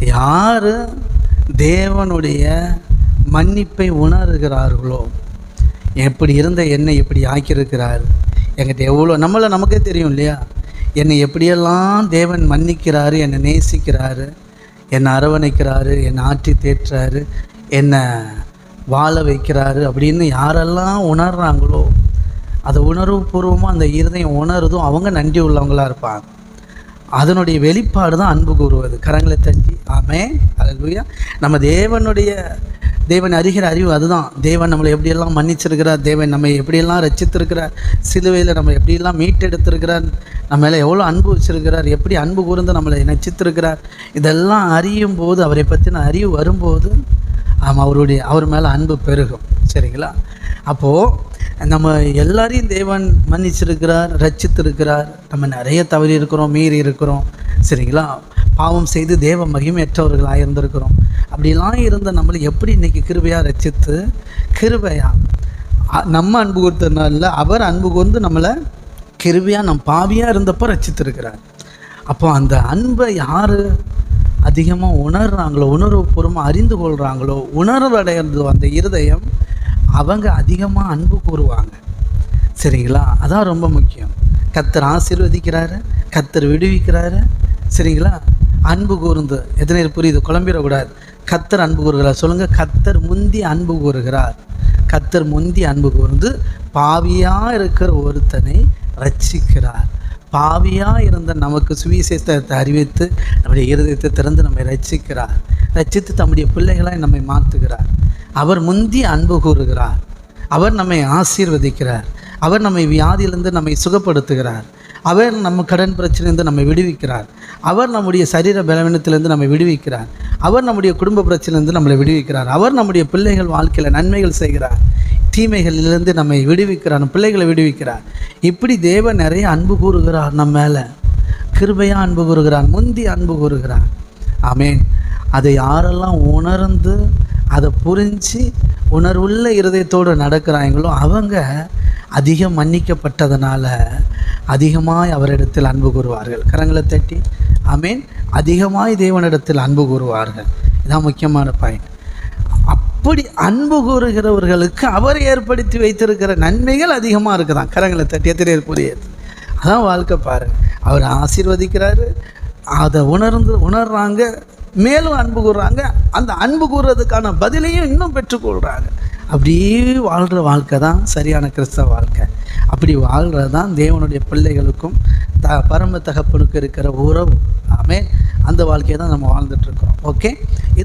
யார் தேவனுடைய மன்னிப்பை உணர்கிறார்களோ? எப்படி இருந்த என்னை இப்படி ஆக்கியிருக்கிறார்? என்கிட்ட எவ்வளோ நம்மளை நமக்கே தெரியும் இல்லையா? என்னை எப்படியெல்லாம் தேவன் மன்னிக்கிறாரு என்னை நேசிக்கிறாரு என்னை அரவணைக்கிறாரு என்னை ஆற்றி தேற்றுறாரு என்னை வாழ வைக்கிறாரு அப்படின்னு யாரெல்லாம் உணர்கிறாங்களோ அதை உணர்வுபூர்வமாக அந்த இருதயம் உணருதும் அவங்க நன்றி உள்ளவங்களாக இருப்பாங்க. அதனுடைய வெளிப்பாடு தான் அன்பு கூறுவது. கரங்களை தட்டி ஆமே அழகுயா நம்ம தேவனுடைய தேவன் அறிகிற அறிவு அதுதான். தேவன் நம்மளை எப்படியெல்லாம் மன்னிச்சிருக்கிறார் தேவன் நம்ம எப்படியெல்லாம் ரச்சித்திருக்கிறார் சிலுவையில் நம்ம எப்படியெல்லாம் மீட்டெடுத்திருக்கிறார் நம்ம மேலே எவ்வளோ அன்பு வச்சிருக்கிறார் எப்படி அன்பு கூர்ந்து நம்மளை நச்சித்திருக்கிறார் இதெல்லாம் அறியும் போது அவரை பற்றின அறிவு வரும்போது ஆமாம் அவருடைய அவர் மேலே அன்பு பெருகும். சரிங்களா? அப்போது நம்ம எல்லாரையும் தேவன் மன்னிச்சிருக்கிறார் ரச்சித்திருக்கிறார் நம்ம நிறைய தவறி இருக்கிறோம் மீறி இருக்கிறோம். சரிங்களா? பாவம் செய்து தேவ மகிமையற்றவர்களாக இருந்திருக்கிறோம். அப்படிலாம் இருந்த நம்மளை எப்படி இன்னைக்கு கிருபையாக ரச்சித்து கிருபையா நம்ம அன்பு கொடுத்ததுனால அவர் அன்பு கூர்ந்து நம்மளை கிருபையாக நம் பாவியாக இருந்தப்போ ரச்சித்திருக்கிறார் அப்போ அந்த அன்பை யார் அதிகமாக உணர்றாங்களோ உணர்வுபூர்வமாக அறிந்து கொள்கிறாங்களோ உணர்வடைகிறது அந்த இருதயம் அவங்க அதிகமாக அன்பு கூறுவாங்க. சரிங்களா? அதான் ரொம்ப முக்கியம். கத்தர் ஆசீர்வதிக்கிறாரு கத்தர் விடுவிக்கிறாரு. சரிங்களா? அன்பு கூர்ந்து எத்தனை புரியுது? குழம்பிடக்கூடாது. கத்தர் அன்பு கூறுகிறார். சொல்லுங்கள் கத்தர் முந்தி அன்பு கூறுகிறார். கத்தர் முந்தி அன்பு கூர்ந்து பாவியாக இருக்கிற ஒருத்தனை ரட்சிக்கிறார். பாவியாக இருந்த நமக்கு சுவிசேஷத்தை அறிவித்து நம்முடைய இருதயத்தை திறந்து நம்மை ரட்சிக்கிறார். ரச்சித்து தம்முடைய பிள்ளைகளாய் நம்மை மாற்றுகிறார். அவர் முந்தி அன்பு கூறுகிறார். அவர் நம்மை ஆசீர்வதிக்கிறார். அவர் நம்மை வியாதியிலிருந்து நம்மை சுகப்படுத்துகிறார். அவர் நம்ம கடன் பிரச்சனையிலிருந்து நம்மை விடுவிக்கிறார். அவர் நம்முடைய சரீர பலவீனத்திலிருந்து நம்மை விடுவிக்கிறார். அவர் நம்முடைய குடும்ப பிரச்சனையிலிருந்து நம்மளை விடுவிக்கிறார். அவர் நம்முடைய பிள்ளைகள் வாழ்க்கையில் நன்மைகள் செய்கிறார். தீமைகளிலிருந்து நம்மை விடுவிக்கிறார். நம்ம பிள்ளைகளை விடுவிக்கிறார். இப்படி தேவன் நிறைய அன்பு கூறுகிறார் நம்ம மேலே. கிருபையாக அன்பு கூறுகிறார். முந்தி அன்பு கூறுகிறார். ஆமேன். அதை யாரெல்லாம் உணர்ந்து அதை புரிஞ்சு உணர்வுள்ள இருதயத்தோடு நடக்கிறாங்களோ அவங்க அதிகம் மன்னிக்கப்பட்டதனால் அதிகமாய் அவரிடத்தில் அன்பு கூறுவார்கள். கரங்களை தட்டி அமீன் அதிகமாய் தேவனிடத்தில் அன்பு கூறுவார்கள். இதான் முக்கியமான பாயிண்ட் அப்படி அன்பு கூறுகிறவர்களுக்கு அவர் ஏற்படுத்தி வைத்திருக்கிற நன்மைகள் அதிகமாக இருக்குதான். கரங்களை தட்டி எத்தனை பேர் புரியுது அதான் வாழ்க்கை பாரு அவர் ஆசீர்வதிக்கிறாரு. அதை உணர்ந்து உணர்றாங்க. மேலும் அன்பு கூறுறாங்க. அந்த அன்பு கூறுறதுக்கான பதிலையும் இன்னும் பெற்றுக்கொள்கிறாங்க அப்படியே வாழ்கிற வாழ்க்கை தான் சரியான கிறிஸ்தவ வாழ்க்கை. அப்படி வாழ்கிறது தான் தேவனுடைய பிள்ளைகளுக்கும் த பரம தகப்பனுக்கு இருக்கிற உறவு. ஆமே அந்த வாழ்க்கையை தான் நம்ம வாழ்ந்துட்டுருக்குறோம் ஓகே? இது